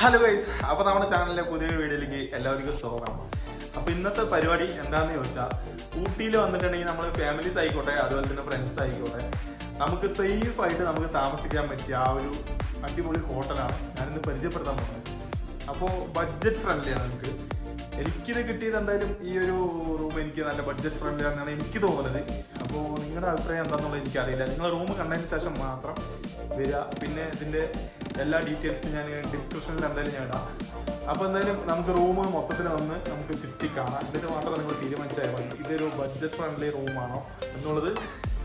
Hello guys അപ്പോൾ നമ്മുടെ ചാനലിലെ പുതിയൊരു വീഡിയോയിലേക്ക് എല്ലാവർക്കും സ്വാഗതം. അപ്പോൾ ഇന്നത്തെ പരിപാടി എന്താണെന്ന് ചോദിച്ചാൽ ഊട്ടിയിൽ വന്നിട്ടുണ്ടെങ്കിൽ നമ്മൾ ഫാമിലീസ് ആയിക്കോട്ടെ അതുപോലെ തന്നെ ഫ്രണ്ട്സ് ആയിക്കോട്ടെ നമുക്ക് സേഫ് ആയിട്ട് നമുക്ക് താമസിക്കാൻ പറ്റിയ ആ ഒരു അടിപൊളി ഹോട്ടലാണ് ഞാനിന്ന് പരിചയപ്പെടുത്താൻ പോകുന്നത്. അപ്പോൾ ബഡ്ജറ്റ് ഫ്രണ്ട്ലിയാണ് നമുക്ക്. എനിക്കിത് കിട്ടിയത് എന്തായാലും ഈ ഒരു റൂം എനിക്ക് നല്ല ബഡ്ജറ്റ് ഫ്രണ്ട്ലി ആണെന്നാണ് എനിക്ക് തോന്നുന്നത്. അപ്പോൾ നിങ്ങളുടെ അഭിപ്രായം എന്താണെന്നുള്ളത് എനിക്കറിയില്ല. നിങ്ങളുടെ റൂം കണ്ടതിന് ശേഷം മാത്രം വരിക. പിന്നെ ഇതിന്റെ എല്ലാ ഡീറ്റെയിൽസും ഞാൻ ഡിസ്ക്രിപ്ഷനിൽ എന്തായാലും ഞാൻ ഇടാം. അപ്പോൾ എന്തായാലും നമുക്ക് റൂം മൊത്തത്തിൽ ഒന്ന് നമുക്ക് ചുറ്റി കാണാം. എന്നിട്ട് മാത്രം നിങ്ങൾ തീരുമാനിച്ചാൽ മതി. ഇതൊരു ബഡ്ജറ്റ് ഫ്രണ്ട്ലി റൂമാണോ എന്നുള്ളത്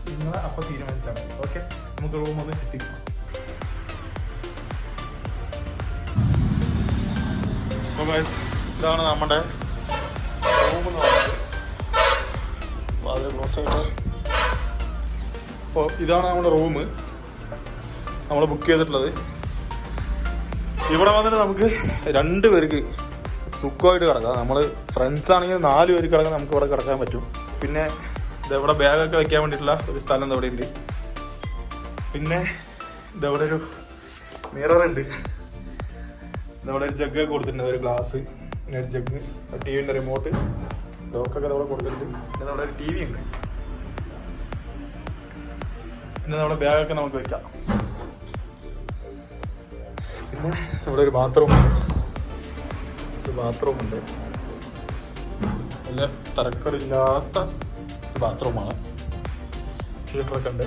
നിങ്ങൾ അപ്പോൾ തീരുമാനിച്ചാൽ മതി. ഓക്കെ നമുക്ക് റൂം ഒന്ന് ചുറ്റി ഇതാണ് നമ്മുടെ റൂം എന്ന് ഇതാണ് നമ്മുടെ റൂം നമ്മൾ ബുക്ക് ചെയ്തിട്ടുള്ളത്. ഇവിടെ വന്നിട്ട് നമുക്ക് രണ്ട് പേർക്ക് സുഖമായിട്ട് കിടക്കാം. നമ്മൾ ഫ്രണ്ട്സ് ആണെങ്കിൽ നാല് പേർക്ക് കിടക്കാൻ നമുക്ക് ഇവിടെ കിടക്കാൻ പറ്റും. പിന്നെ ഇതെവിടെ ബാഗൊക്കെ വെക്കാൻ വേണ്ടിയിട്ടുള്ള ഒരു സ്ഥലം ഇതവിടെ ഉണ്ട്. പിന്നെ ഇതെവിടെ ഒരു മിറർ ഉണ്ട്. ഇതവിടെ ഒരു ജഗ്ഗൊക്കെ കൊടുത്തിട്ടുണ്ട് ഒരു ഗ്ലാസ് പിന്നെ ഒരു ജഗ്ഗ് ടി വിന്റെ റിമോട്ട് ലോക്കൊക്കെ അവിടെ കൊടുത്തിട്ടുണ്ട്. പിന്നെ അവിടെ ഒരു ടി വി ഉണ്ട്. പിന്നെ നമ്മുടെ ബാഗൊക്കെ നമുക്ക് വെക്കാം. പിന്നെ ഇവിടെ ഒരു ബാത്റൂം ഒരു ബാത്റൂം ഉണ്ട്. നല്ല തരക്കടില്ലാത്ത ബാത്റൂമാണ് ഹീറ്ററൊക്കെ ഉണ്ട്.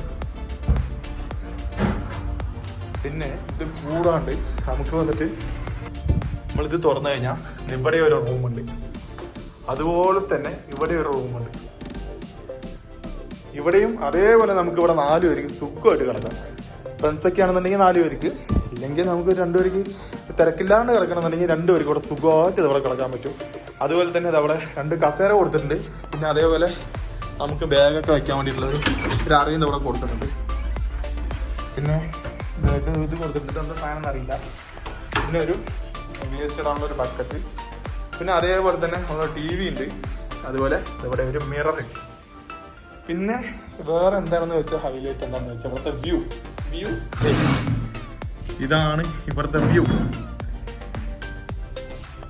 പിന്നെ ഇത് കൂടാണ്ട് നമുക്ക് വന്നിട്ട് നമ്മളിത് തുറന്നു കഴിഞ്ഞാൽ ഇവിടെ ഒരു റൂമുണ്ട് അതുപോലെ തന്നെ ഇവിടെ ഒരു റൂമുണ്ട് ഇവിടെയും അതേപോലെ നമുക്ക് ഇവിടെ നാല് പേർക്ക് സുഖമായിട്ട് കിടക്കാം. ഫ്രണ്ട്സൊക്കെ ആണെന്നുണ്ടെങ്കിൽ നാല് പേർക്ക് ഇല്ലെങ്കിൽ നമുക്ക് രണ്ടുപേർക്ക് തിരക്കില്ലാണ്ട് കിടക്കണമെന്നുണ്ടെങ്കിൽ രണ്ടുപേർക്ക് ഇവിടെ സുഖമായിട്ട് ഇതവിടെ കിടക്കാൻ പറ്റും. അതുപോലെ തന്നെ ഇതവിടെ രണ്ട് കസേര കൊടുത്തിട്ടുണ്ട്. പിന്നെ അതേപോലെ നമുക്ക് ബാഗൊക്കെ വയ്ക്കാൻ വേണ്ടിയിട്ടുള്ളത് ഒരു അറിയുന്ന ഇവിടെ കൊടുത്തിട്ടുണ്ട്. പിന്നെ ഇത് ഇത് കൊടുത്തിട്ടുണ്ട്. എന്താ സാധനം അറിയില്ല പിന്നെ ഒരു വേസ്റ്റ് ഇടാനുള്ള ഒരു ബക്കറ്റ് പിന്നെ അതേപോലെ തന്നെ നമ്മുടെ ടി വി ഉണ്ട്. അതുപോലെ ഇവിടെ ഒരു മിറർ ഉണ്ട്. പിന്നെ വേറെ എന്താണെന്ന് വെച്ചാൽ ഹൈലൈറ്റ് എന്താണെന്ന് വെച്ചാൽ ഇവിടുത്തെ വ്യൂ വ്യൂ ഇതാണ് ഇവിടുത്തെ വ്യൂ.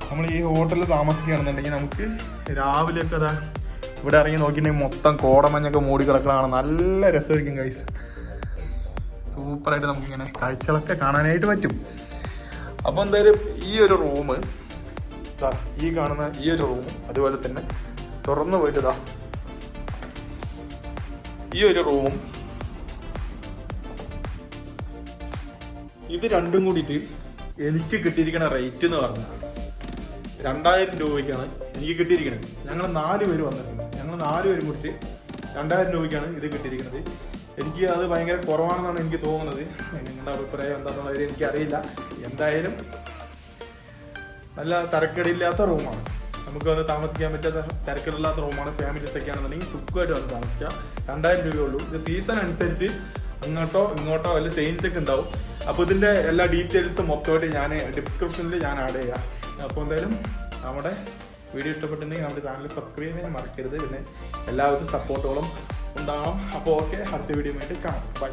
നമ്മൾ ഈ ഹോട്ടലിൽ താമസിക്കുകയാണെന്നുണ്ടെങ്കിൽ നമുക്ക് രാവിലെയൊക്കെ അതാ ഇവിടെ ഇറങ്ങി നോക്കിയിട്ടുണ്ടെങ്കിൽ മൊത്തം കോടമഞ്ഞൊക്കെ മൂടി കിടക്കണതാണ്. നല്ല രസമായിരിക്കും കൈസ് സൂപ്പറായിട്ട് നമുക്കിങ്ങനെ കാഴ്ചകളൊക്കെ കാണാനായിട്ട് പറ്റും. അപ്പോൾ എന്തായാലും ഈ ഒരു റൂം ഈ കാണുന്ന ഈ ഒരു റൂം അതുപോലെ തന്നെ തുറന്നു പോയിട്ട് ഇതാ ഈ ഒരു റൂമും ഇത് രണ്ടും കൂടിയിട്ട് എനിക്ക് കിട്ടിയിരിക്കുന്ന റേറ്റ് എന്ന് പറഞ്ഞാൽ രണ്ടായിരം രൂപയ്ക്കാണ് എനിക്ക് കിട്ടിയിരിക്കുന്നത് ഞങ്ങൾ നാല് പേര് വന്നിട്ടുണ്ട്. ഞങ്ങൾ നാല് പേരും കൂടിയിട്ട് രണ്ടായിരം രൂപയ്ക്കാണ് ഇത് കിട്ടിയിരിക്കുന്നത് എനിക്ക് അത് ഭയങ്കര കുറവാണെന്നാണ് എനിക്ക് തോന്നുന്നത്. നിങ്ങളുടെ അഭിപ്രായം എന്താണെന്നുള്ളത് എനിക്കറിയില്ല എന്തായാലും നല്ല തരക്കേടില്ലാത്ത റൂമാണ് നമുക്ക് അത് താമസിക്കാൻ പറ്റാത്ത തിരക്കില്ലാത്ത റൂമാണ് ഫാമിലീസ് ഒക്കെ ആണെന്നുണ്ടെങ്കിൽ സുഖമായിട്ട് വന്ന് താമസിക്കാം. രണ്ടായിരം രൂപയേ ഉള്ളൂ. ഇത് സീസൺ അനുസരിച്ച് അങ്ങോട്ടോ ഇങ്ങോട്ടോ വല്ല ചേഞ്ച് ഒക്കെ ഉണ്ടാവും. അപ്പോൾ ഇതിന്റെ എല്ലാ ഡീറ്റെയിൽസും മൊത്തമായിട്ട് ഞാൻ ഡിസ്ക്രിപ്ഷനിൽ ഞാൻ ആഡ് ചെയ്യാം. അപ്പോൾ എന്തായാലും നമ്മുടെ വീഡിയോ ഇഷ്ടപ്പെട്ടിട്ടുണ്ടെങ്കിൽ നമ്മുടെ ചാനൽ സബ്സ്ക്രൈബ് ചെയ്യാൻ മറക്കരുത്. പിന്നെ എല്ലാവർക്കും സപ്പോർട്ടുകളും ഉണ്ടാവണം. അപ്പോൾ ഓക്കെ അടുത്ത വീഡിയോ ആയിട്ട് കാണാം. ബൈ